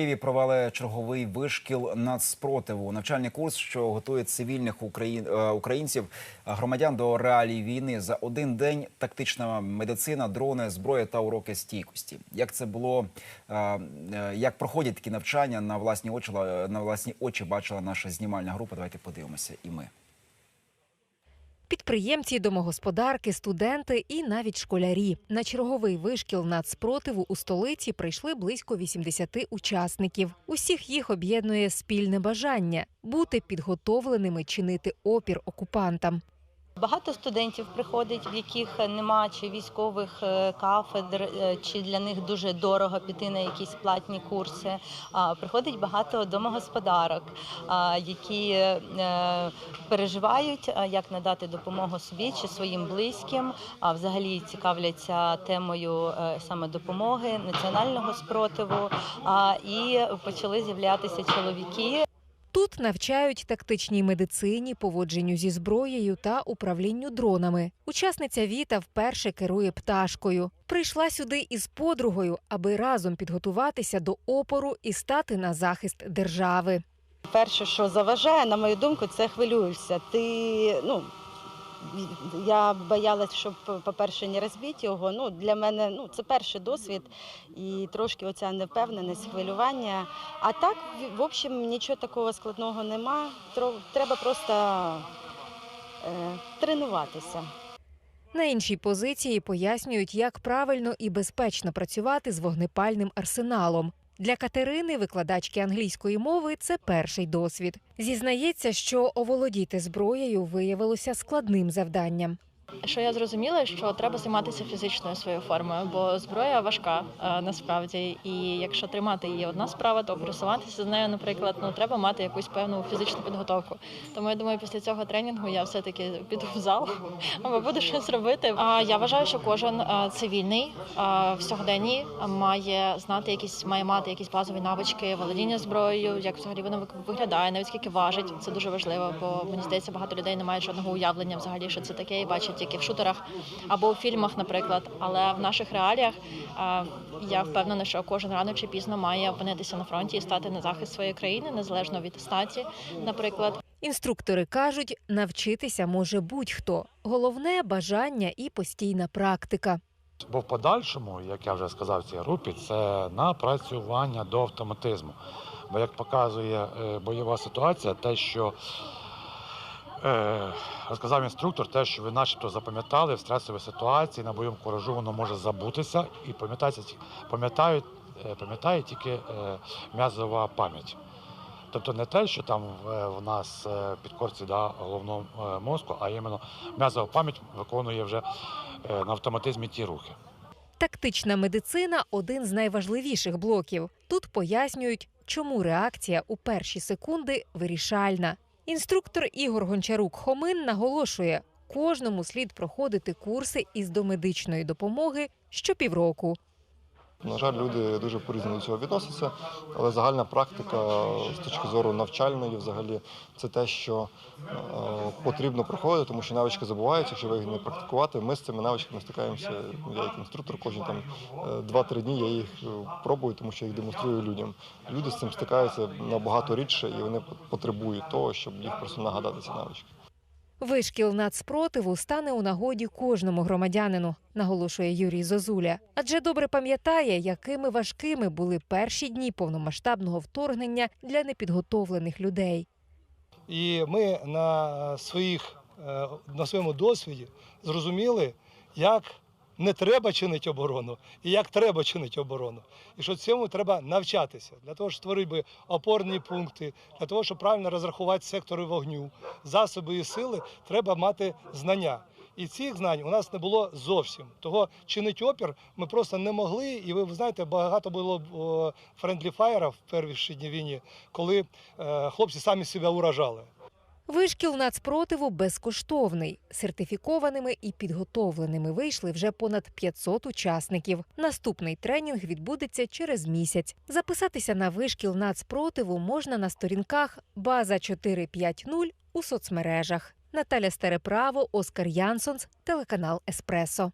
Києві провели черговий вишкіл нацспротиву. Навчальний курс, що готує цивільних україн... е, українців, громадян до реалій війни за один день. Тактична медицина, дрони, зброя та уроки стійкості. Як це було, е, е, як проходять такі навчання на власні очі на власні очі бачила наша знімальна група. Давайте подивимося, і ми. Підприємці, домогосподарки, студенти і навіть школярі. На черговий вишкіл нацпротиву у столиці прийшли близько 80 учасників. Усіх їх об'єднує спільне бажання бути підготовленими чинити опір окупантам. Багато студентів приходить, в яких нема чи військових е, кафедр, е, чи для них дуже дорого піти на якісь платні курси. Приходить багато домогосподарок, які е, переживають, як надати допомогу собі чи своїм близьким. А взагалі цікавляться темою саме допомоги, національного спротиву. І почали з'являтися чоловіки, Тут навчають тактичній медицині, поводженню зі зброєю та управлінню дронами. Учасниця Віта вперше керує пташкою. Прийшла сюди із подругою, аби разом підготуватися до опору і стати на захист держави. Перше, що заважає, на мою думку, це хвилюєшся. Ти, ну, я боялась, щоб, по-перше, не розбити його. Ну, для мене ну, це перший досвід і трошки оця невпевненість, хвилювання. А так, в- общем, нічого такого складного нема. Треба просто е, тренуватися. На іншій позиції пояснюють, як правильно і безпечно працювати з вогнепальним арсеналом. Для Катерини, викладачки англійської мови, це перший досвід. Зізнається, що оволодіти зброєю виявилося складним завданням. Що я зрозуміла, що треба займатися фізичною своєю формою, бо зброя важка е, насправді. І якщо тримати її одна справа, то пересуватися з нею, наприклад, ну треба мати якусь певну фізичну підготовку. Тому я думаю, після цього тренінгу я все таки піду в зал або буду щось робити. А я вважаю, що кожен е, цивільний е, в сьогоденні має знати якісь, має мати якісь базові навички, володіння зброєю, як взагалі воно виглядає, навіть скільки важить. Це дуже важливо, бо мені здається, багато людей не мають жодного уявлення взагалі, що це таке, і бачать тільки в шутерах або у фільмах, наприклад. Але в наших реаліях я впевнена, що кожен рано чи пізно має опинитися на фронті і стати на захист своєї країни, незалежно від статі, наприклад. Інструктори кажуть, навчитися може будь-хто. Головне бажання і постійна практика. Бо в подальшому, як я вже сказав цій групі, це напрацювання до автоматизму. Бо як показує е, бойова ситуація, те, що розказав інструктор, те, що ви начебто запам'ятали в стресовій ситуації на бойовому коражу, воно може забутися і пам'ятають, е, пам'ятає тільки е, м'язова пам'ять. Тобто не те, що там в, нас е, під корці да, головного е, мозку, а іменно м'язова пам'ять виконує вже е, на автоматизмі ті рухи. Тактична медицина один з найважливіших блоків. Тут пояснюють, чому реакція у перші секунди вирішальна. Інструктор Ігор Гончарук Хомин наголошує, кожному слід проходити курси із домедичної допомоги щопівроку. На жаль, люди дуже по-різному до цього відносяться, але загальна практика з точки зору навчальної, взагалі, це те, що е, потрібно проходити, тому що навички забуваються, якщо ви їх не практикувати. Ми з цими навичками стикаємося. Я як інструктор кожні там е, 2-3 дні я їх е, пробую, тому що їх демонструю людям. Люди з цим стикаються набагато рідше, і вони потребують того, щоб їх просто нагадати ці навички. Вишкіл нацпротиву стане у нагоді кожному громадянину, наголошує Юрій Зозуля. Адже добре пам'ятає, якими важкими були перші дні повномасштабного вторгнення для непідготовлених людей. І ми на, своїх, е, на своєму досвіді зрозуміли, як не треба чинити оборону і як треба чинити оборону. І що цьому треба навчатися для того, щоб створити опорні пункти, для того, щоб правильно розрахувати сектори вогню, засоби і сили, треба мати знання. І цих знань у нас не було зовсім. Того чинить опір ми просто не могли. І ви знаєте, багато було френдлі фаєра в перші дні війни, коли е, хлопці самі себе уражали. Вишкіл нацпротиву безкоштовний. Сертифікованими і підготовленими вийшли вже понад 500 учасників. Наступний тренінг відбудеться через місяць. Записатися на вишкіл нацпротиву можна на сторінках База 450 у соцмережах. Наталя Стереправо, Оскар Янсонс, телеканал Еспресо.